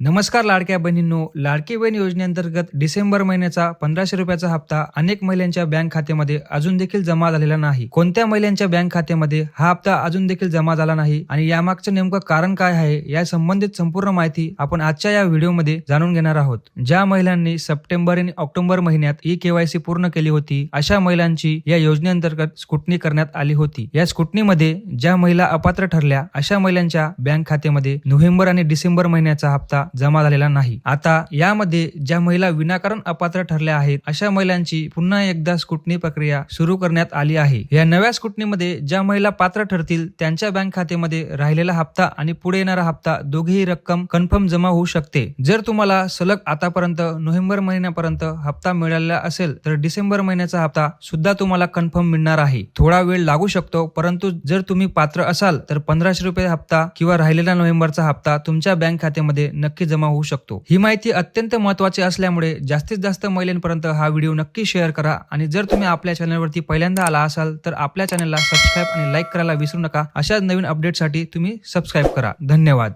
नमस्कार लाडक्या बहिणींनो लाडकी बहीण योजनेअंतर्गत डिसेंबर महिन्याचा पंधराशे रुपयाचा हप्ता अनेक महिलांच्या बँक खात्यामध्ये अजून देखील जमा झालेला नाही. कोणत्या महिलांच्या बँक खात्यामध्ये हा हप्ता अजून देखील जमा झाला नाही आणि यामागचं नेमकं कारण काय आहे या संबंधित संपूर्ण माहिती आपण आजच्या या व्हिडिओमध्ये जाणून घेणार आहोत. ज्या महिलांनी सप्टेंबर आणि ऑक्टोबर महिन्यात ई केवायसी पूर्ण केली होती अशा महिलांची या योजनेअंतर्गत स्कुटणी करण्यात आली होती. या स्कुटनीमध्ये ज्या महिला अपात्र ठरल्या अशा महिलांच्या बँक खात्यामध्ये नोव्हेंबर आणि डिसेंबर महिन्याचा हप्ता जमा झालेला नाही. आता यामध्ये ज्या महिला विनाकारण अपात्र ठरल्या आहेत अशा महिलांची पुन्हा एकदा स्कुटणी प्रक्रिया सुरू करण्यात आली आहे. या नव्या स्कुटणीमध्ये ज्या महिला पात्र ठरतील त्यांच्या बँक खात्यामध्ये राहिलेला हप्ता आणि पुढे येणारा हप्ता दोघेही रक्कम कन्फर्म जमा होऊ शकते. जर तुम्हाला सलग आतापर्यंत नोव्हेंबर महिन्यापर्यंत हप्ता मिळालेला असेल तर डिसेंबर महिन्याचा हप्ता सुद्धा तुम्हाला कन्फर्म मिळणार आहे. थोडा वेळ लागू शकतो परंतु जर तुम्ही पात्र असाल तर पंधराशे रुपये हप्ता किंवा राहिलेला नोव्हेंबरचा हप्ता तुमच्या बँक खात्यामध्ये नक्की नक्की जमा होऊ शकतो. ही माहिती अत्यंत महत्वाची असल्यामुळे जास्तीत जास्त महिलांपर्यंत हा व्हिडिओ नक्की शेअर करा आणि जर तुम्ही आपल्या चॅनलवरती पहिल्यांदा आला असाल तर आपल्या चॅनलला सबस्क्राईब आणि लाईक करायला विसरू नका. अशाच नवीन अपडेटसाठी तुम्ही सबस्क्राईब करा. धन्यवाद.